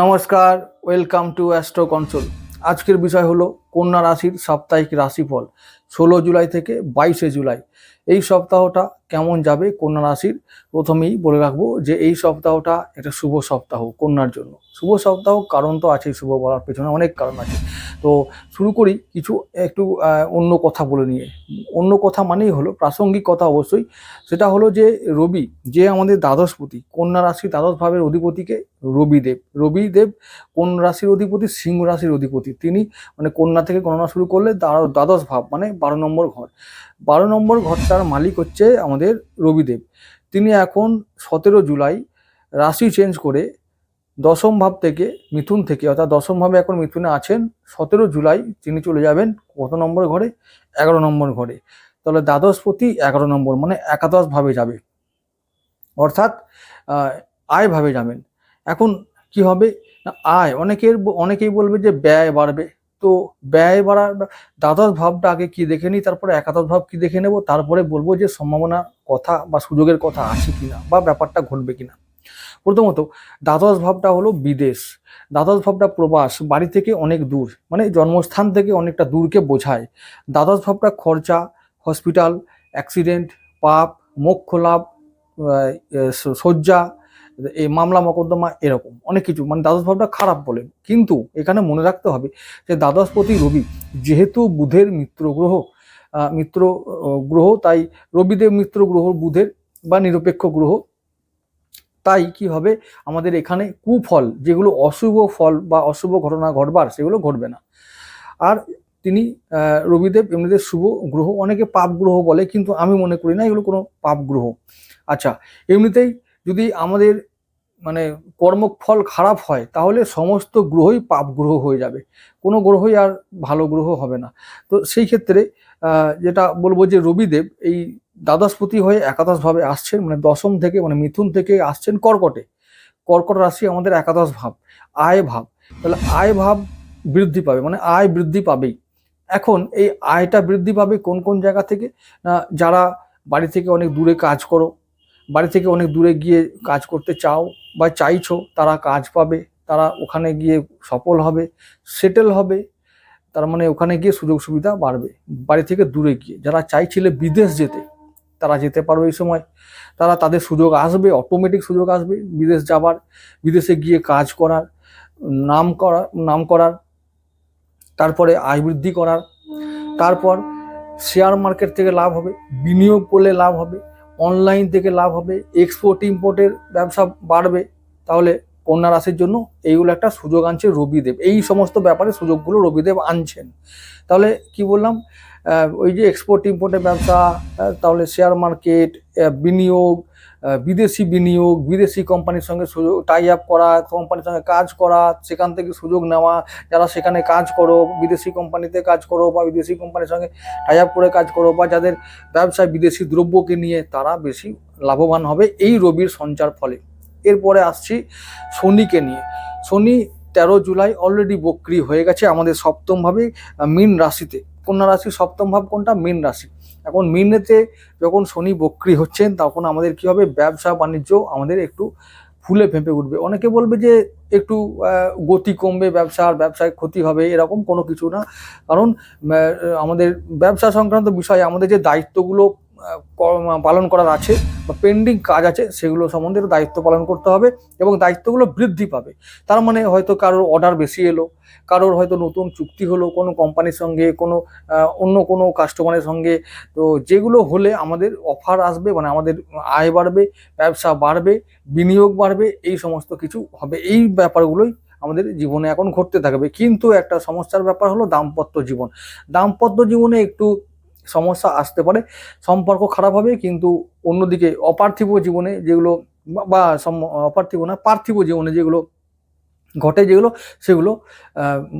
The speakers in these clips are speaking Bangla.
নমস্কার ওয়েলকাম টু অ্যাস্ট্রো কনসোল আজকের বিষয় হলো কন্যা রাশির সাপ্তাহিক রাশিফল, ষোলো জুলাই থেকে বাইশে জুলাই। এই সপ্তাহটা কেমন যাবে কন্যা রাশির? প্রথমেই বলে রাখব যে এই সপ্তাহটা একটা শুভ সপ্তাহ কন্যার জন্য। শুভ সপ্তাহ কারণ তো আছেই, শুভ বলার পেছনে অনেক কারণ আছে। তো শুরু করি কিছু একটু অন্য কথা বলে নিয়ে। অন্য কথা মানেই হলো প্রাসঙ্গিক কথা অবশ্যই। সেটা হলো যে রবি, যে আমাদের দ্বাদশপতি, কন্যা রাশির দ্বাদশ ভাবের অধিপতিকে রবিদেব। রবিদেব কোন রাশির অধিপতি, সিংহ রাশির অধিপতি। তিনি মানে কন্যা থেকে গণনা শুরু করলে দ্বা- দ্বাদশ ভাব মানে বারো নম্বর ঘর। বারো নম্বর ঘরটার মালিক হচ্ছে আমাদের রবিদেব। তিনি এখন সতেরো জুলাই রাশি চেঞ্জ করে দশম ভাব থেকে মিথুন থেকে অর্থাৎ দশম ভাবে এখন মিথুনে আছেন সতেরো জুলাই তিনি চলে যাবেন কত নম্বর ঘরে? এগারো নম্বর ঘরে। তাহলে দ্বাদশপতি এগারো নম্বর মানে একাদশ ভাবে যাবে। অর্থাৎ আহ, আয় ভাবে যাবেন। এখন কি হবে? আয় অনেকের অনেকেই বলবে যে ব্যয় বাড়বে। তো ব্যয় বাড়ার দ্বাদশ ভাবটা আগে কি দেখে নিই, তারপরে একাদশ ভাব কি দেখে নেব, তারপরে বলব যে সম্ভাবনা কথা বা সুযোগের কথা আছে কিনা বা ব্যাপারটা ঘটবে কিনা। প্রথমত, দ্বাদশ ভাবটা হলো বিদেশ। দ্বাদশ ভাবটা প্রবাস, বাড়ি থেকে অনেক দূর মানে জন্মস্থান থেকে অনেকটা দূরকে বোঝায়। দ্বাদশ ভাবটা খরচা, হসপিটাল, অ্যাক্সিডেন্ট, পাপ, মোক্ষ লাভ শয্যা এই মামলা মকদ্দমা এরকম, অনেক কিছু। মানে দ্বাদশ ভাবটা খারাপ বলে। কিন্তু এখানে মনে রাখতে হবে যে দ্বাদশপতি রবি, যেহেতু বুধের মিত্র গ্রহ মিত্র গ্রহ, তাই রবিদেব মিত্র গ্রহ, বুধের বা নিরপেক্ষ গ্রহ, তাই কি হবে আমাদের এখানে কুফল, যেগুলো অশুভ ফল বা অশুভ ঘটনা ঘটবার, সেগুলো ঘটবে না। আর তিনি রবিদেব এমনিতে শুভ গ্রহ, অনেকে পাপ গ্রহ বলে, কিন্তু আমি মনে করি না এগুলো কোনো পাপ গ্রহ। আচ্ছা এমনিতেই যদি আমাদের মানে কর্মফল খারাপ হয়, তাহলে সমস্ত গ্রহই পাপ গ্রহ হয়ে যাবে। কোনো গ্রহই আর ভালো গ্রহ হবে না। তো সেই ক্ষেত্রে যেটা বলব যে রবিদেব এই দ্বাদশপতি হয়ে একাদশভাবে আসছেন মানে দশম থেকে মানে মিথুন থেকে আসছেন কর্কটে। কর্কট রাশি আমাদের একাদশ ভাব, আয় ভাব। তাহলে আয় ভাব বৃদ্ধি পাবে মানে আয় বৃদ্ধি পাবেই। এখন এই আয়টা বৃদ্ধি পাবে কোন কোন জায়গা থেকে? না, যারা বাড়ি থেকে অনেক দূরে কাজ করো বাড়ি থেকে অনেক দূরে গিয়ে কাজ করতে চাও বা চাইছো, তারা কাজ পাবে, তারা ওখানে গিয়ে সফল হবে সেটেল হবে, তার মানে ওখানে গিয়ে সুযোগ সুবিধা বাড়বে, বাড়ি থেকে দূরে গিয়ে। যারা চাইছিলে বিদেশ যেতে, তারা যেতে পারবে এই সময়। তারা তাদের সুযোগ আসবে অটোমেটিক সুযোগ আসবে, বিদেশ যাবার, বিদেশে গিয়ে কাজ করার, নাম করা, নাম করার, তারপরে আয় বৃদ্ধি করার, তারপর শেয়ার মার্কেট থেকে লাভ হবে, বিনিয়োগ করলে লাভ হবে অনলাইন থেকে লাভ হবে এক্সপোর্ট ইম্পোর্টের ব্যবসা বাড়বে, তাহলে কন্যা রাশির জন্য এইগুলো একটা সুযোগ আনছে রবিদেব। এই সমস্ত ব্যাপারে সুযোগগুলো রবিদেব আনছেন। তাহলে কি বললাম? ওই যে এক্সপোর্ট ইম্পোর্টের ব্যবসা তাহলে শেয়ার মার্কেট বিনিয়োগ বিদেশি বিনিয়োগ, বিদেশি কোম্পানির সঙ্গে সুযোগ টাই আপ করা কোম্পানির সঙ্গে কাজ করা, সেখান থেকে সুযোগ নেওয়া, যারা সেখানে কাজ করো, বিদেশি কোম্পানিতে কাজ করো বা বিদেশি কোম্পানির সঙ্গে টাই আপ করে কাজ করো বা যাদের ব্যবসায় বিদেশি দ্রব্যকে নিয়ে তারা বেশি লাভবান হবে, এই রবির সঞ্চার ফলে। এরপরে আসছি শনিকে নিয়ে। শনি তেরো জুলাই অলরেডি বক্রি হয়ে গেছে, আমাদের সপ্তমভাবে মীন রাশিতে। কন্যা রাশি, সপ্তম ভাব কোনটা? মীন রাশি। এখন মীনেতে যখন শনি বক্রি হচ্ছেন, তখন আমাদের কি হবে? ব্যবসা, বাণিজ্য আমাদের একটু ফুলে ফেঁপে উঠবে। অনেকে বলবে যে একটু গতি কমবে ব্যবসার, ব্যবসায় ক্ষতি হবে, এরকম কোনো কিছু না। কারণ আমাদের ব্যবসা সংক্রান্ত বিষয়ে আমাদের যে দায়িত্বগুলো পালন করার আছে বা পেন্ডিং কাজ আছে, সেগুলো সম্বন্ধে দায়িত্ব পালন করতে হবে এবং দায়িত্বগুলো বৃদ্ধি পাবে। তার মানে হয়তো কারোর অর্ডার বেশি এলো, কারোর হয়তো নতুন চুক্তি হলো, কোনো কোম্পানির সঙ্গে, কোনো অন্য কোনো কাস্টমারের সঙ্গে। তো যেগুলো হলে আমাদের অফার আসবে মানে আমাদের আয় বাড়বে, ব্যবসা বাড়বে, বিনিয়োগ বাড়বে, এই সমস্ত কিছু হবে। এই ব্যাপারগুলোই আমাদের জীবনে এখন ঘটতে থাকবে। কিন্তু একটা সমস্যার ব্যাপার হলো দাম্পত্য জীবন। দাম্পত্য জীবনে একটু সমস্যা আসতে পারে, সম্পর্ক খারাপ হবে, কিন্তু অন্যদিকে অপার্থিব জীবনে যেগুলো বা- অপার্থিব না, পার্থিব জীবনে যেগুলো ঘটে যেগুলো, সেগুলো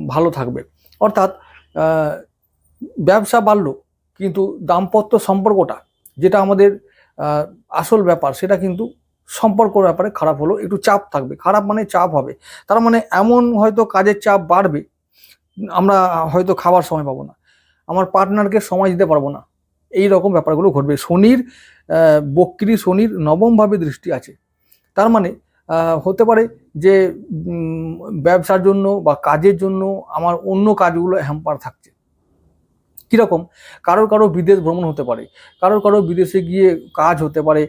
ভালো থাকবে। অর্থাৎ ব্যবসা বাড়লো, কিন্তু দাম্পত্য সম্পর্কটা যেটা আমাদের আসল ব্যাপার, সেটা কিন্তু সম্পর্ক ব্যাপারে খারাপ হলো, একটু চাপ থাকবে। খারাপ মানে চাপ হবে। তার মানে এমন হয়তো কাজের চাপ বাড়বে, আমরা হয়তো খাবার সময় পাবো না। আমার পার্টনারকে সময় দিতে পারব না। এই রকম ব্যাপারগুলো ঘটবে। শনির বক্রি শনির নবমভাবে দৃষ্টি আছে। তার মানে হতে পারে যে ব্যবসার জন্য বা কাজের জন্য আমার অন্য কাজগুলো হ্যাম্পার থাকছে। কীরকম? কারোর কারও বিদেশ ভ্রমণ হতে পারে। কারোর কারও বিদেশে গিয়ে কাজ হতে পারে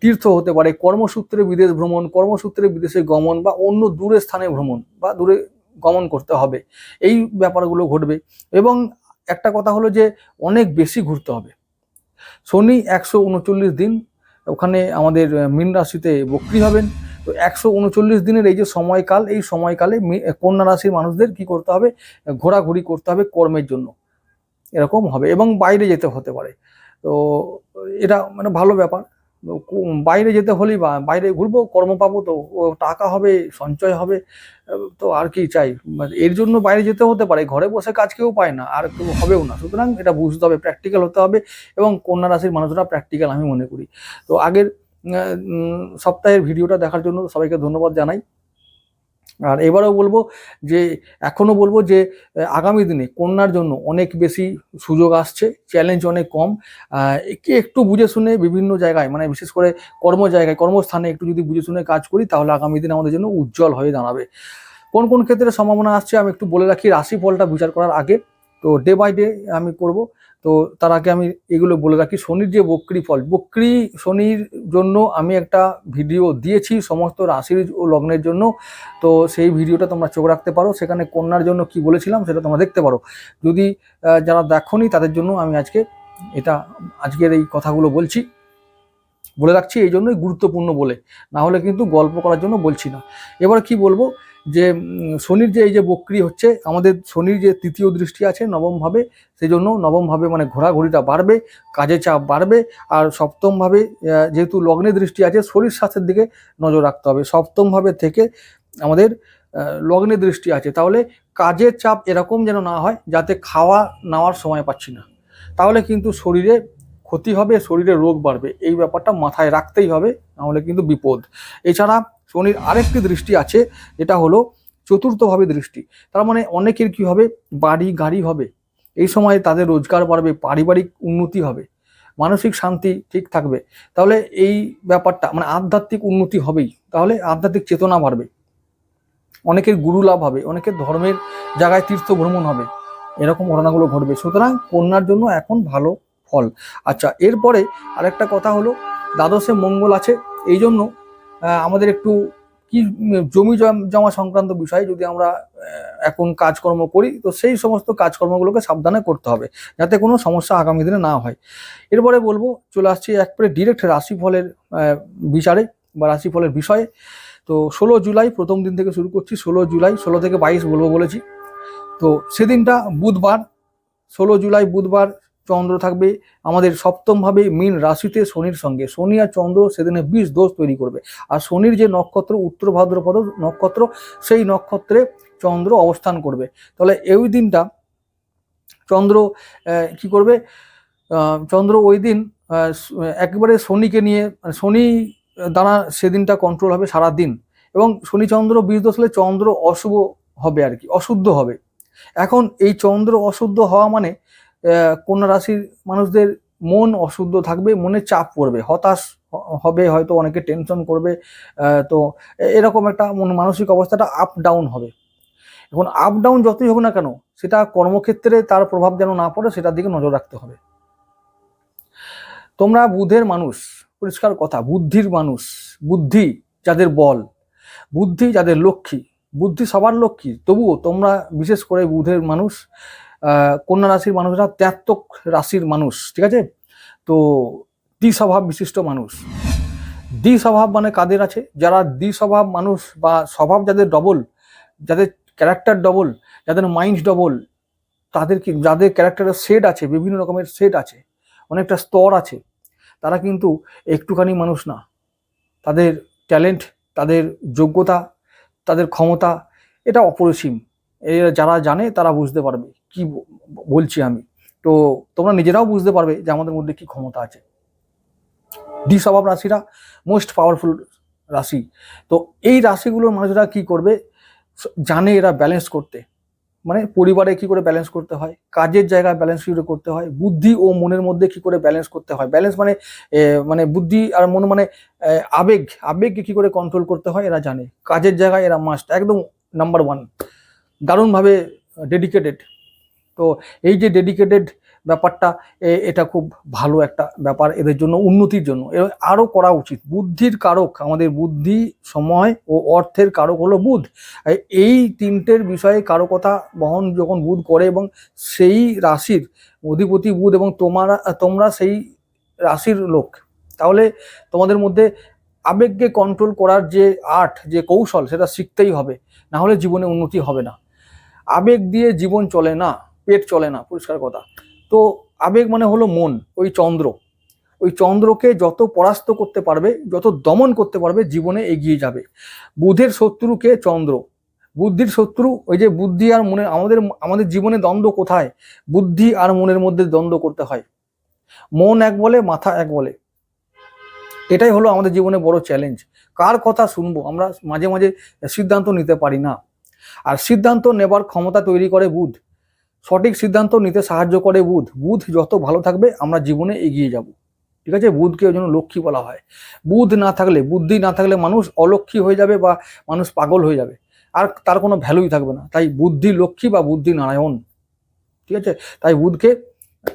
তীর্থ হতে পারে, কর্মসূত্রে বিদেশ ভ্রমণ, কর্মসূত্রে বিদেশে গমন বা অন্য দূরে স্থানে ভ্রমণ বা দূরে গমন করতে হবে। এই ব্যাপারগুলো ঘটবে। এবং একটা কথা হলো যে অনেক বেশি ঘুরতে হবে। শনি একশো উনচল্লিশ দিন, ওখানে আমাদের মীন রাশিতে বক্রি হবেন। তো একশো উনচল্লিশ দিনের এই যে সময়কাল, এই সময়কালে কন্যা রাশির মানুষদের কি করতে হবে? ঘোরাঘুরি করতে হবে কর্মের জন্য। এরকম হবে এবং বাইরে যেতে হতে পারে। তো এটা মানে ভালো ব্যাপার। বাইরে যেতে হলেই বা, বাইরে ঘুরবো, কর্ম পাবো তো টাকা হবে, সঞ্চয় হবে তো আর কি চাই? মানে এর জন্য বাইরে যেতে হতে পারে, ঘরে বসে কাজ কেউ পায় না, আর কেউ হবেও না। সুতরাং এটা বুঝতে হবে প্র্যাকটিক্যাল হতে হবে এবং কন্যা রাশির মানুষরা প্র্যাকটিক্যাল আমি মনে করি। তো আগের সপ্তাহের ভিডিওটা দেখার জন্য সবাইকে ধন্যবাদ জানাই। আর এবারেও বলব যে, এখনও বলব যে, আগামী দিনে কন্যার জন্য অনেক বেশি সুযোগ আসছে চ্যালেঞ্জ অনেক কম। একে একটু বুঝে শুনে বিভিন্ন জায়গায় মানে বিশেষ করে কর্ম জায়গায় কর্মস্থানে একটু যদি বুঝে শুনে কাজ করি, তাহলে আগামী দিনে আমাদের জন্য উজ্জ্বল হয়ে দাঁড়াবে। কোন কোন ক্ষেত্রে সম্ভাবনা আসছে আমি একটু বলে রাখি। রাশিফলটা বিচার করার আগে তো ডে বাই ডে আমি করব। তো তার আগে আমি এগুলো বলে রাখি, শনির যে বক্রি ফল, বক্রি শনির জন্য আমি একটা ভিডিও দিয়েছি সমস্ত রাশির ও লগ্নের জন্য। তো সেই ভিডিওটা তোমরা চোখ রাখতে পারো। সেখানে কন্যার জন্য কি বলেছিলাম সেটা তোমরা দেখতে পারো। যদি যারা দেখোনি তাদের জন্য আমি আজকে এটা, আজকের এই কথাগুলো বলছি। বলে রাখছি, এই জন্যই গুরুত্বপূর্ণ বলে। না হলে কিন্তু গল্প করার জন্য বলছি না। এবার কি বলব যে শনির যে এই যে বক্রি হচ্ছে, আমাদের শনির যে তৃতীয় দৃষ্টি আছে নবমভাবে সেই জন্য নবমভাবে মানে ঘোরাঘুরিটা বাড়বে কাজে চাপ বাড়বে, আর সপ্তমভাবে যেহেতু লগ্নে দৃষ্টি আছে, শরীর স্বাস্থ্যের দিকে নজর রাখতে হবে। সপ্তমভাবে থেকে আমাদের লগ্নে দৃষ্টি আছে, তাহলে কাজের চাপ এরকম যেন না হয়, যাতে খাওয়া নেওয়ার সময় পাচ্ছি না। তাহলে কিন্তু শরীরে ক্ষতি হবে, শরীরে রোগ বাড়বে। এই ব্যাপারটা মাথায় রাখতেই হবে, নাহলে কিন্তু বিপদ। এছাড়া শনির আরেকটি দৃষ্টি আছে, যেটা হলো চতুর্থভাবে দৃষ্টি। তার মানে অনেকের কি হবে? বাড়ি গাড়ি হবে। এই সময় তাদের রোজগার বাড়বে, পারিবারিক উন্নতি হবে, মানসিক শান্তি ঠিক থাকবে। তাহলে এই ব্যাপারটা মানে আধ্যাত্মিক উন্নতি হবেই। তাহলে আধ্যাত্মিক চেতনা বাড়বে। অনেকের গুরু লাভ হবে, অনেকের ধর্মের জায়গায় তীর্থ ভ্রমণ হবে। এরকম ঘটনাগুলো ঘটবে। সুতরাং কন্যার জন্য এখন ভালো। ফল। আচ্ছা এরপরে আরেকটা কথা হলো, দ্বাদশে মঙ্গল আছে এই জন্য আমাদের একটু কি, জমি জম- সংক্রান্ত বিষয়ে যদি আমরা এখন কাজকর্ম করি, তো সেই সমস্ত কাজকর্মগুলোকে সাবধানে করতে হবে, যাতে কোনো সমস্যা আগামী দিনে না হয়। এরপরে বলব, চলে আসছি একবারে ডিরেক্ট রাশিফলের বিচারে বা রাশিফলের বিষয়ে। তো ষোলো জুলাই, প্রথম দিন থেকে শুরু করছি, ষোলো জুলাই, ষোলো থেকে বাইশ বলব বলেছি। তো সেদিনটা বুধবার, ষোলো জুলাই বুধবার চন্দ্র থাকবে। আমাদের সপ্তমভাবে মীন রাশিতে শনির সঙ্গে। শনি আর চন্দ্র সেদিনে বিষ দোষ তৈরি করবে। আর শনির যে নক্ষত্র, উত্তর ভাদ্রপদ নক্ষত্র, সেই নক্ষত্রে চন্দ্র অবস্থান করবে। তাহলে এই দিনটা চন্দ্র কি করবে? চন্দ্র ওই দিন একেবারে শনিকে নিয়ে মানে শনি দ্বারা সেদিনটা কন্ট্রোল হবে সারা দিন এবং শনি, চন্দ্র, বিষ দোষ হলে চন্দ্র অশুভ হবে আর কি, অশুদ্ধ হবে। এখন এই চন্দ্র অশুদ্ধ হওয়া মানে কন্যা রাশির মানুষদের মন অশুদ্ধ থাকবে, মনে চাপ পড়বে, হতাশ হবে, হয়তো অনেকে টেনশন করবে তো এরকম একটা মন- মানসিক অবস্থাটা আপ ডাউন হবে। এখন আপ ডাউন যতই হোক না কেন, সেটা কর্মক্ষেত্রে তার প্রভাব যেন না পড়ে, সেটার দিকে নজর রাখতে হবে। তোমরা বুধের মানুষ, পরিষ্কার কথা, বুদ্ধির মানুষ, বুদ্ধি যাদের বল, বুদ্ধি যাদের লক্ষ্মী, বুদ্ধি সবার লক্ষ্মী, তবুও তোমরা বিশেষ করে বুধের মানুষ কন্যা রাশির মানুষরা ত্যাত্তক রাশির মানুষ, ঠিক আছে? তো দ্বিস্বভাব বিশিষ্ট মানুষ। দ্বিস্বভাব মানে কাদের আছে? যারা দ্বিস্বভাব মানুষ বা স্বভাব যাদের ডবল যাদের ক্যারেক্টার ডবল যাদের মাইন্ড ডবল তাদের কি, যাদের ক্যারেক্টারের সেট আছে, বিভিন্ন রকমের সেট আছে, অনেকটা স্তর আছে, তারা কিন্তু একটুখানি মানুষ না। তাদের ট্যালেন্ট তাদের যোগ্যতা, তাদের ক্ষমতা, এটা অপরিসীম। এরা যারা জানে তারা বুঝতে পারবে। কি বলছি আমি। তো তোমরা নিজেরাও বুঝতে পারবে যে আমাদের মধ্যে কি ক্ষমতা আছে। ডি স্বভাব রাশিরা মোস্ট পাওয়ারফুল রাশি। তো এই রাশিগুলোর মানুষরা কি করবে? জানে এরা ব্যালেন্স করতে। মানে পরিবারে কি করে ব্যালেন্স করতে হয়? কাজের জায়গায় ব্যালেন্স কি করে করতে হয়। বুদ্ধি ও মনের মধ্যে কি করে ব্যালেন্স করতে হয়? ব্যালেন্স মানে মানে বুদ্ধি আর মন মানে আবেগ। আবেগকে কি করে কন্ট্রোল করতে হয়? এরা জানে। কাজের জায়গায় এরা মাস্ট একদম নাম্বার ওয়ান দারুণভাবে ডেডিকেটেড তো এই যে ডেডিকেটেড ব্যাপারটা এটা খুব ভালো একটা ব্যাপার এদের জন্য, উন্নতির জন্য। আরও করা উচিত। বুদ্ধির কারক, আমাদের বুদ্ধি, সময় ও অর্থের কারক হলো বুধ। এই তিনটের বিষয়ে কারকতা বহন যখন বুধ করে এবং সেই রাশির অধিপতি বুধ এবং তোমারা, তোমরা সেই রাশির লোক, তাহলে তোমাদের মধ্যে আবেগকে কন্ট্রোল করার যে আর্ট, যে কৌশল, সেটা শিখতেই হবে। না হলে জীবনে উন্নতি হবে না। আবেগ দিয়ে জীবন চলে না। পেট চলে না, পরিষ্কার কথা। তো আবেগ মানে হলো মন, ওই চন্দ্র। ওই চন্দ্রকে যত পরাস্ত করতে পারবে, যত দমন করতে পারবে, জীবনে এগিয়ে যাবে। বুধের শত্রুকে চন্দ্র। বুদ্ধির শত্রু, ওই যে বুদ্ধি আর মনে আমাদের আমাদের জীবনে দ্বন্দ্ব কোথায়? বুদ্ধি আর মনের মধ্যে দ্বন্দ্ব করতে হয়। মন এক বলে, মাথা এক বলে। এটাই হলো আমাদের জীবনে বড় চ্যালেঞ্জ কার কথা শুনব? আমরা মাঝে মাঝে সিদ্ধান্ত নিতে পারি না। আর সিদ্ধান্ত নেবার ক্ষমতা তৈরি করে বুধ। সঠিক সিদ্ধান্ত নিতে সাহায্য করে বুধ। বুধ যত ভালো থাকবে, আমরা জীবনে এগিয়ে যাব। ঠিক আছে? বুধকে ওই জন্য লক্ষ্মী বলা হয়। বুধ না থাকলে, বুদ্ধি না থাকলে মানুষ অলক্ষ্মী হয়ে যাবে বা মানুষ পাগল হয়ে যাবে। আর তার কোনো ভ্যালুই থাকবে না। তাই বুদ্ধি লক্ষ্মী বা বুদ্ধি নারায়ণ। ঠিক আছে? তাই বুধকে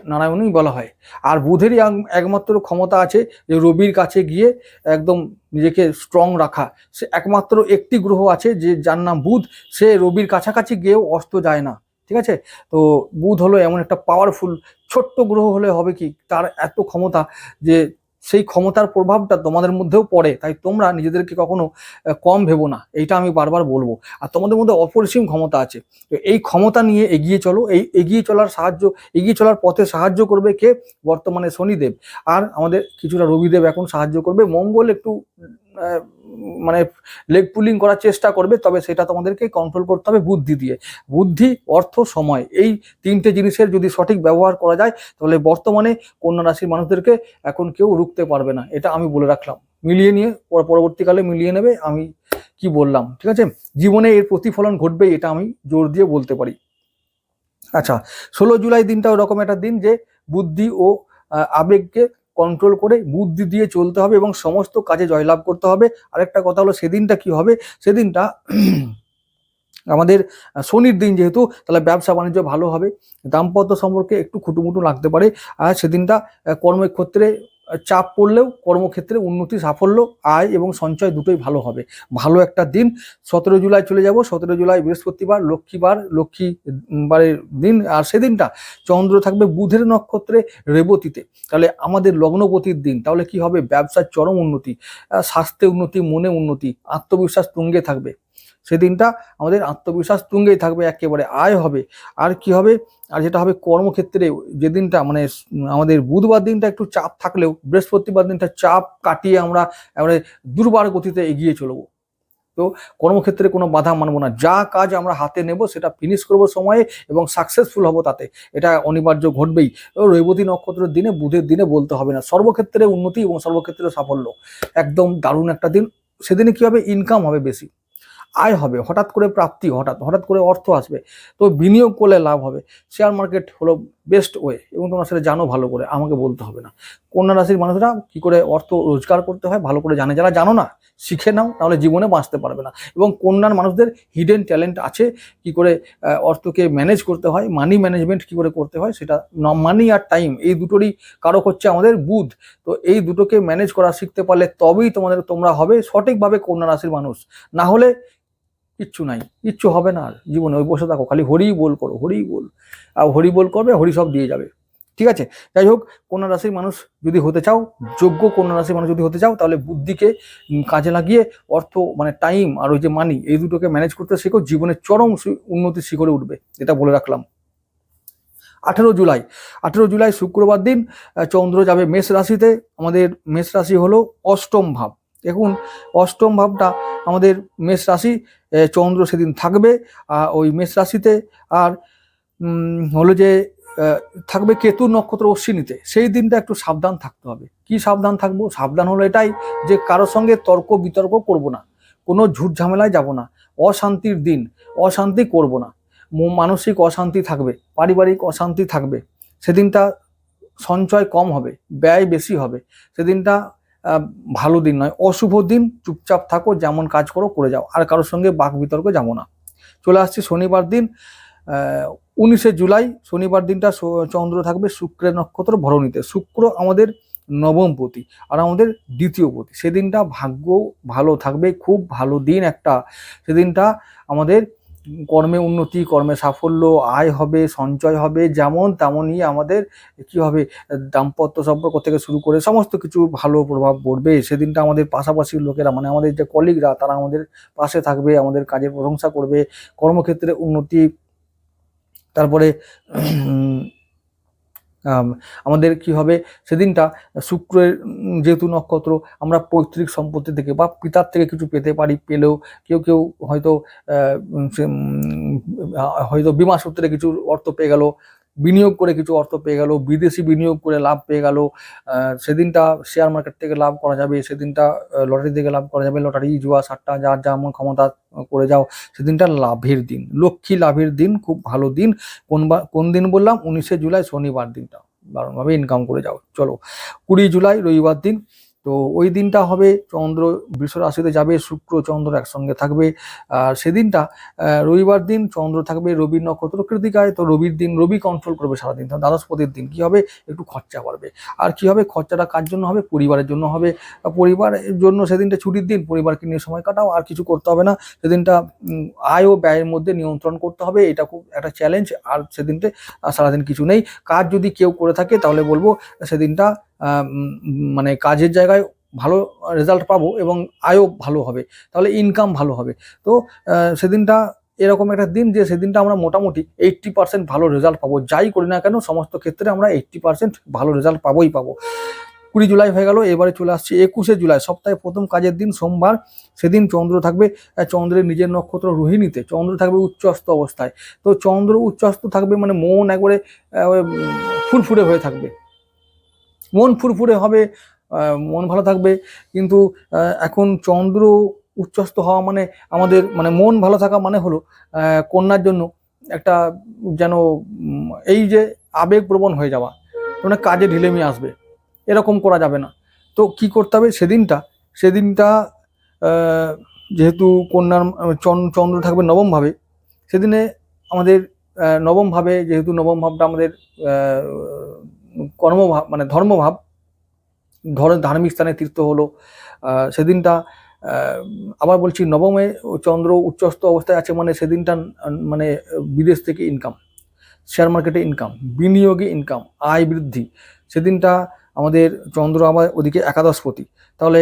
নারায়ণই বলা হয়। আর বুধেরই একমাত্র ক্ষমতা আছে যে রবির কাছে গিয়ে একদম নিজেকে স্ট্রং রাখা। সে একমাত্র একটি গ্রহ আছে যে, যার নাম বুধ। সে রবির কাছাকাছি গিয়েও অস্ত যায় না। ঠিক আছে? তো বুধ হলো এমন একটা পাওয়ারফুল ছোট্ট গ্রহ হলে হবে কি? তার এত ক্ষমতা যে সেই ক্ষমতার প্রভাবটা তোমাদের মধ্যেও পড়ে, তাই তোমরা নিজেদেরকে কখনো কম ভেবো না। এইটা আমি বারবার বলব। আর তোমাদের মধ্যে অপরিসীম ক্ষমতা আছে। তো এই ক্ষমতা নিয়ে এগিয়ে চলো। এই এগিয়ে চলার সাহায্য, এগিয়ে চলার পথে সাহায্য করবে কে? বর্তমানে শনিদেব। আর আমাদের কিছুটা রবিদেব এখন সাহায্য করবে। মঙ্গল একটু মানে লেগ পুলিং করার চেষ্টা করবে, তবে সেটা তোমাদেরকে কন্ট্রোল করতে হবে বুদ্ধি দিয়ে। বুদ্ধি, অর্থ, সময়, এই তিনটে জিনিসের যদি সঠিক ব্যবহার করা যায়, তাহলে বর্তমানে কন্যা রাশির মানুষদেরকে এখন কেউ রুখতে পারবে না, এটা আমি বলে রাখলাম। মিলিয়ে নিয়ে, পর- পরবর্তীকালে মিলিয়ে নেবে, আমি কি বললাম, ঠিক আছে? জীবনে এর প্রতিফলন ঘটবে, এটা আমি জোর দিয়ে বলতে পারি। আচ্ছা ষোলো জুলাই দিনটা ওরকম একটা দিন যে বুদ্ধি ও আবেগকে কন্ট্রোল করে বুদ্ধি দিয়ে চলতে হবে এবং সমস্ত কাজে জয়লাভ করতে হবে। আরেকটা কথা হলো, সেদিনটা কি হবে? সেদিনটা আমাদের শনির দিন যেহেতু, তাহলে ব্যবসা বাণিজ্য ভালো হবে। দাম্পত্য সম্পর্কে একটু খুঁটুমুটু লাগতে পারে। আর সেদিনটা কর্মক্ষেত্রে চাপ পড়লেও কর্মক্ষেত্রে উন্নতি, সাফল্য, আয় এবং সঞ্চয় দুটোই ভালো হবে। ভালো একটা দিন। সতেরো জুলাই চলে যাব। সতেরো জুলাই বৃহস্পতিবার, লক্ষ্মীবার লক্ষ্মী বারের দিন। আর সেদিনটা চন্দ্র থাকবে বুধের নক্ষত্রে রেবতীতে। তাহলে আমাদের লগ্নপতির দিন। তাহলে কি হবে? ব্যবসার চরম উন্নতি স্বাস্থ্যে উন্নতি, মনে উন্নতি, আত্মবিশ্বাস তুঙ্গে থাকবে। সেদিনটা আমাদের আত্মবিশ্বাস তুঙ্গেই থাকবে, একেবারে আয় হবে। আর কি হবে? আর যেটা হবে কর্মক্ষেত্রে যেদিনটা মানে আমাদের বুধবার দিনটা একটু চাপ থাকলেও, বৃহস্পতিবার দিনটা চাপ কাটিয়ে আমরা এবারে দুর্বার গতিতে এগিয়ে চলবো। তো কর্মক্ষেত্রে কোনো বাধা মানবো না। যা কাজ আমরা হাতে নেব, সেটা ফিনিশ করব সময়ে এবং সাকসেসফুল হব তাতে। এটা অনিবার্য ঘটবেই। রৈবতী নক্ষত্রের দিনে, বুধের দিনে বলতে হবে না। সর্বক্ষেত্রে উন্নতি এবং সর্বক্ষেত্রে সাফল্য। একদম দারুণ একটা দিন। সেদিনে কি হবে? ইনকাম হবে বেশি। আয় হবে, হঠাৎ করে প্রাপ্তি, হঠাৎ হঠাৎ করে অর্থ আসবে, তো বিনিয়োগ করলে লাভ হবে। শেয়ার মার্কেট হলো বেস্ট ওয়ে এবং তোমরা সেটা জানো ভালো করে, আমাকে বলতে হবে না। কন্যা রাশির মানুষরা কি করে অর্থ রোজগার করতে হয় ভালো করে জানে। যারা জানো না, শিখে নাও তাহলে জীবনে বাঁচতে পারবে না। এবং কন্যার মানুষদের হিডেন ট্যালেন্ট আছে, কি করে অর্থকে ম্যানেজ করতে হয় মানি ম্যানেজমেন্ট কি করে করতে হয় সেটা মানি আর টাইম এই দুটোরই কারক হচ্ছে আমাদের বুধ। তো এই দুটোকে ম্যানেজ করা শিখতে পারলে তবেই তোমাদের, তোমরা হবে সঠিকভাবে কন্যা রাশির মানুষ। না হলে কিচ্ছু নাই, কিচ্ছু হবে না আর জীবনে। ওই বসে থাকো, খালি হরি বল করো হরি বল আর হরি বল করবে, হরি সব দিয়ে যাবে। ঠিক আছে? যাই হোক কন্যা রাশির মানুষ যদি হতে চাও, যোগ্য কন্যা রাশির মানুষ যদি হতে চাও, তাহলে বুদ্ধিকে কাজে লাগিয়ে অর্থ মানে টাইম আর ওই যে মানি এই দুটোকে ম্যানেজ করতে শেখো। জীবনের চরম উন্নতির শিখরে উঠবে এটা বলে রাখলাম। আঠেরো জুলাই আঠেরো জুলাই শুক্রবার দিন চন্দ্র যাবে মেষ রাশিতে। আমাদের মেষ রাশি হলো অষ্টম ভাব। দেখুন, অষ্টম ভাবটা আমাদের মেষ রাশি চন্দ্র সেদিন থাকবে আর ওই মেষ রাশিতে আর হলো যে থাকবে কেতু নক্ষত্র অশ্বিনীতে। সেই দিনটা একটু সাবধান থাকতে হবে। কি সাবধান থাকব? সাবধান হলো এটাই যে, কারোর সঙ্গে তর্ক বিতর্ক করব না। কোনো ঝুট ঝামেলায় যাব না। অশান্তির দিন। অশান্তি করব না। মানসিক অশান্তি থাকবে। পারিবারিক অশান্তি থাকবে। সেদিনটা সঞ্চয় কম হবে। ব্যয় বেশি হবে। সেদিনটা ভালো দিন নয়, অশুভ দিন, চুপচাপ থাকো, যেমন কাজ করো, করে যাও। আর কারোর সঙ্গে বাক বিতর্ক যাব না। চলে আসছি শনিবার দিন উনিশে জুলাই, শনিবার দিনটা চন্দ্র থাকবে শুক্রের নক্ষত্র ভরণীতে। শুক্র আমাদের নবম পতি আর আমাদের দ্বিতীয় পতি। সেদিনটা ভাগ্য ভালো থাকবে, খুব ভালো দিন একটা। সেদিনটা আমাদের কর্মে উন্নতি, কর্মে সাফল্য, আয় হবে, সঞ্চয় হবে, যেমন তেমনই আমাদের কি হবে, দাম্পত্য সম্পর্ক থেকে শুরু করে সমস্ত কিছু ভালো প্রভাব পড়বে। সেদিনটা আমাদের পাশাপাশি লোকেরা মানে আমাদের যে কলিগরা তারা আমাদের পাশে থাকবে, আমাদের কাজের প্রশংসা করবে, কর্মক্ষেত্রে উন্নতি, তারপরে আমাদের কি হবে? সেদিনটা শুক্রের যেহেতু নক্ষত্র, আমরা পৈতৃক সম্পত্তি থেকে বা পিতার থেকে কিছু পেতে পারি, পেলেও কেউ কেউ হয়তো হয়তো বিমা সূত্রে কিছু অর্থ পেয়ে গেল বিনিয়োগ করে কিছু অর্থ পেয়ে গেল, বিদেশি বিনিয়োগ করে লাভ পেয়ে গেল সেদিনটা শেয়ার মার্কেট থেকে লাভ করা যাবে, সেদিনটা লটারি থেকে লাভ করা যাবে লটারি জুয়া, সাতটা যার যেমন ক্ষমতা করে যাও, সেদিনটা লাভের দিন, লক্ষ্মী লাভের দিন, খুব ভালো দিন কোনবার কোন দিন বললাম? উনিশে জুলাই শনিবার দিনটা, দারুণভাবে ইনকাম করে যাও, চলো, কুড়ি জুলাই রবিবার দিন তো ওই দিনটা হবে চন্দ্র বৃষ রাশিতে যাবে, শুক্র চন্দ্র একসঙ্গে থাকবে, আর সেদিনটা রবিবার দিন চন্দ্র থাকবে রবির নক্ষত্র কৃতিকায়, তো রবির দিন রবি কন্ট্রোল করবে সারাদিন। দ্বাদশপতির দিন কি হবে? একটু খরচা বাড়বে। আর কি হবে? খরচাটা কার জন্য হবে? পরিবারের জন্য হবে। পরিবারের জন্য সেদিনটা ছুটির দিন, পরিবারকে নিয়ে সময় কাটাও, আর কিছু করতে হবে না। সেদিনটা আয় ও ব্যয়ের মধ্যে নিয়ন্ত্রণ করতে হবে, এটা খুব একটা চ্যালেঞ্জ আর সেদিনটা সারাদিন কিছু নেই। কাজ যদি কেউ করে থাকে, তাহলে বলব, সেদিনটা মানে কাজের জায়গায় ভালো রেজাল্ট পাবো এবং আয়ও ভালো হবে, তাহলে ইনকাম ভালো হবে। তো সেদিনটা এরকম একটা দিন যে সেদিনটা আমরা মোটামুটি এইট্টি পার্সেন্ট ভালো রেজাল্ট পাবো। যাই করি না কেন, সমস্ত ক্ষেত্রে আমরা এইট্টি পার্সেন্ট ভালো রেজাল্ট পাবোই পাবো। কুড়ি জুলাই হয়ে গেল, এবারে চলে আসছে একুশে জুলাই। সপ্তাহে প্রথম কাজের দিন সোমবার, সেদিন চন্দ্র থাকবে চন্দ্রের নিজের নক্ষত্র রোহিণীতে। চন্দ্র থাকবে উচ্চস্ত অবস্থায়। তো চন্দ্র উচ্চস্ত থাকবে মানে মন একবারে ফুরফুরে হয়ে থাকবে। মন ফুরফুরে হবে মন ভালো থাকবে। কিন্তু এখন চন্দ্র উচ্চস্ত হওয়া মানে আমাদের মানে মন ভালো থাকা মানে হলো কন্যার জন্য একটা যেন এই যে আবেগপ্রবণ হয়ে যাওয়া। মানে কাজে ঢিলেমি আসবে। এরকম করা যাবে না। তো কি করতে হবে সেদিনটা? সেদিনটা যেহেতু কন্যার, চন- চন্দ্র থাকবে নবমভাবে, সেদিনে আমাদের নবমভাবে, যেহেতু নবম ভাবটা আমাদের কর্মভাব মানে ধর্মভাব, ধর, ধার্মিক স্থানে তীর্থ হলো। সেদিনটা আবার বলছি নবমে চন্দ্র উচ্চস্থ অবস্থায় আছে মানে সেদিনটা মানে বিদেশ থেকে ইনকাম শেয়ার মার্কেটে ইনকাম বিনিয়োগে ইনকাম আয় বৃদ্ধি। সেদিনটা আমাদের চন্দ্র আবার ওদিকে একাদশপতি তাহলে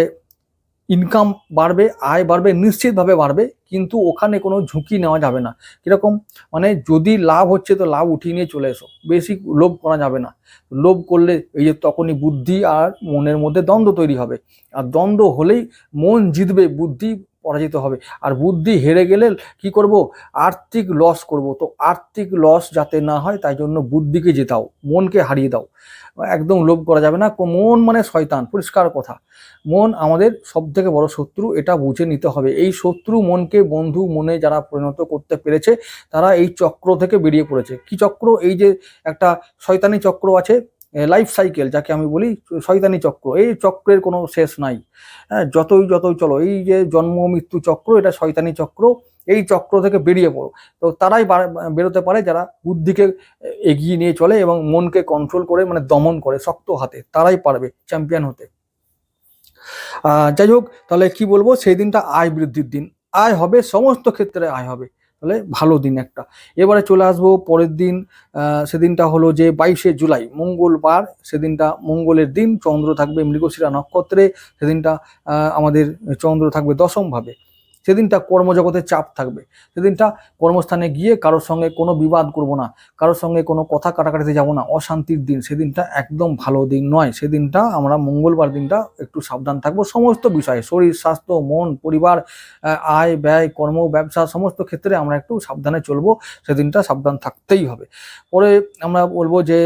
ইনকাম বাড়বে, আয় বাড়বে, নিশ্চিতভাবে বাড়বে, কিন্তু ওখানে কোনো ঝুঁকি নেওয়া যাবে না। কীরকম? মানে যদি লাভ হচ্ছে তো লাভ উঠিয়ে নিয়ে চলে এসো। বেশি লোভ করা যাবে না। লোভ করলে এই যে তখনই বুদ্ধি আর মনের মধ্যে দ্বন্দ্ব তৈরি হবে। আর দ্বন্দ্ব হলেই মন জিতবে, বুদ্ধি পরাজিত হবে। আর বুদ্ধি হেরে গেলে কি করব? আর্থিক লস করব। তো আর্থিক লস যাতে না হয়, তাই জন্য বুদ্ধিকে জেতাও, মনকে হারিয়ে দাও। একদম লোভ করা যাবে না। মন মানে শয়তান, পরিষ্কার কথা। মন আমাদের সব থেকে বড় শত্রু, এটা বুঝে নিতে হবে। এই শত্রু মনকে বন্ধু, মনে যারা পরিণত করতে পেরেছে, তারা এই চক্র থেকে বেরিয়ে পড়েছে। কি চক্র? এই যে একটা শয়তানি চক্র আছে লাইফ সাইকেল যাকে আমি বলি, শয়তানি চক্র। এই চক্রের কোনো শেষ নাই। হ্যাঁ যতই যতই চলো, এই যে জন্ম, মৃত্যু চক্র, এটা শয়তানি চক্র। এই চক্র থেকে বেরিয়ে পড়ো। তো তারাই বেরোতে পারে যারা বুদ্ধিকে এগিয়ে নিয়ে চলে এবং মনকে কন্ট্রোল করে মানে দমন করে, শক্ত হাতে। তারাই পারবে চ্যাম্পিয়ন হতে। যাই হোক, তাহলে কি বলব? সেই দিনটা আয় বৃদ্ধির দিন। আয় হবে, সমস্ত ক্ষেত্রে আয় হবে। তাহলে ভালো দিন একটা। এবারে চলে আসব পরের দিন সেদিনটা হলো যে বাইশে জুলাই, মঙ্গলবার, সেদিনটা মঙ্গলের দিন, চন্দ্র থাকবে মৃগশিরা নক্ষত্রে, সেদিনটা আমাদের চন্দ্র থাকবে দশমভাবে সেদিনটা কর্মজগতে চাপ থাকবে। সেদিনটা কর্মস্থানে গিয়ে কারোর সঙ্গে কোনো বিবাদ করব না, কারোর সঙ্গে কোনো কথা কাটাকাটিতে যাব না, অশান্তির দিন। সেদিনটা একদম ভালো দিন নয়। সেদিনটা আমরা মঙ্গলবার দিনটা একটু সাবধান থাকব। সমস্ত বিষয়ে শরীর, স্বাস্থ্য, মন, পরিবার আয়, ব্যয়, কর্ম, ব্যবসা সমস্ত ক্ষেত্রে আমরা একটু সাবধানে চলবো। সেদিনটা সাবধান থাকতেই হবে। পরে আমরা বলব যে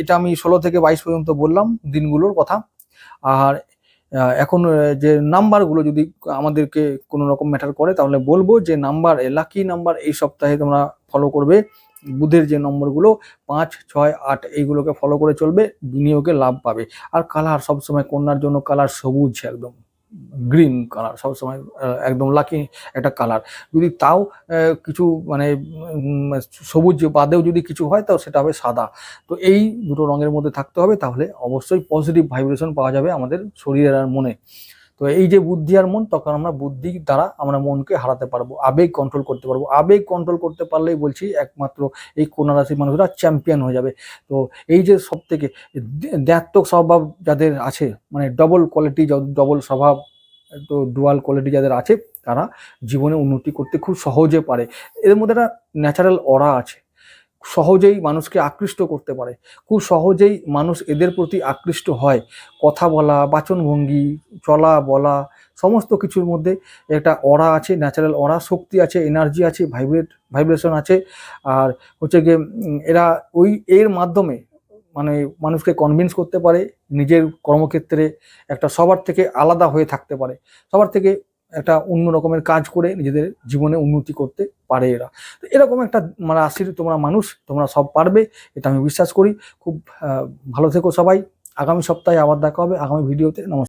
এটা আমি ষোলো থেকে বাইশ পর্যন্ত বললাম দিনগুলোর কথা। আর এখন যে নাম্বারগুলো যদি আমাদেরকে কোনো রকম ম্যাটার করে, তাহলে বলব যে নাম্বার লাকি নাম্বার এই সপ্তাহে তোমরা ফলো করবে। বুধের যে নম্বরগুলো, পাঁচ, ছয়, আট, এইগুলোকে ফলো করে চলবে, বিনিয়োগে লাভ পাবে। আর কালার সবসময় কন্যার জন্য কালার সবুজ একদম। গ্রিন কালার, সবসময় একদম লাকি একটা কালার। যদি তাও কিছু মানে সবুজ বাদেও যদি কিছু হয় তাও সেটা হবে সাদা। তো এই দুটো রঙের মধ্যে থাকতে হবে, তাহলে অবশ্যই পজিটিভ ভাইব্রেশন পাওয়া যাবে আমাদের শরীরের আর মনে। তো এই যে বুদ্ধি আর মন, তখন আমরা বুদ্ধি দ্বারা আমরা মনকে হারাতে পারব, আবেগ কন্ট্রোল করতে পারব। আবেগ কন্ট্রোল করতে পারলেই বলছি একমাত্র এই রাশির মানুষরা চ্যাম্পিয়ন হয়ে যাবে। তো এই যে সব থেকে দ্যাত্মক স্বভাব যাদের আছে মানে ডবল কোয়ালিটি ডবল স্বভাব, তো ডুয়াল কোয়ালিটি যাদের আছে, তারা জীবনে উন্নতি করতে খুব সহজে পারে। এর মধ্যে একটা ন্যাচারাল অরা আছে। সহজেই মানুষকে আকৃষ্ট করতে পারে। খুব সহজেই মানুষ এদের প্রতি আকৃষ্ট হয়। কথা বলা, বাচনভঙ্গি, চলা, বলা, সমস্ত কিছুর মধ্যে একটা অরা আছে ন্যাচারাল অরা শক্তি আছে এনার্জি আছে ভাইব্রেট ভাইব্রেশন আছে। আর হচ্ছে গিয়ে এরা ওই এর মাধ্যমে মানে মানুষকে কনভিন্স করতে পারে, নিজের কর্মক্ষেত্রে একটা সবার থেকে আলাদা হয়ে থাকতে পারে। সবার থেকে একটা অন্য রকমের কাজ করে নিজেদের জীবনে উন্নতি করতে পারে এরা। তো এরকম একটা মানে রাশির তোমরা মানুষ, তোমরা সব পারবে, এটা আমি বিশ্বাস করি। খুব ভালো থেকো সবাই। আগামী সপ্তাহে আবার দেখা হবে। আগামী ভিডিওতে নমস্কার।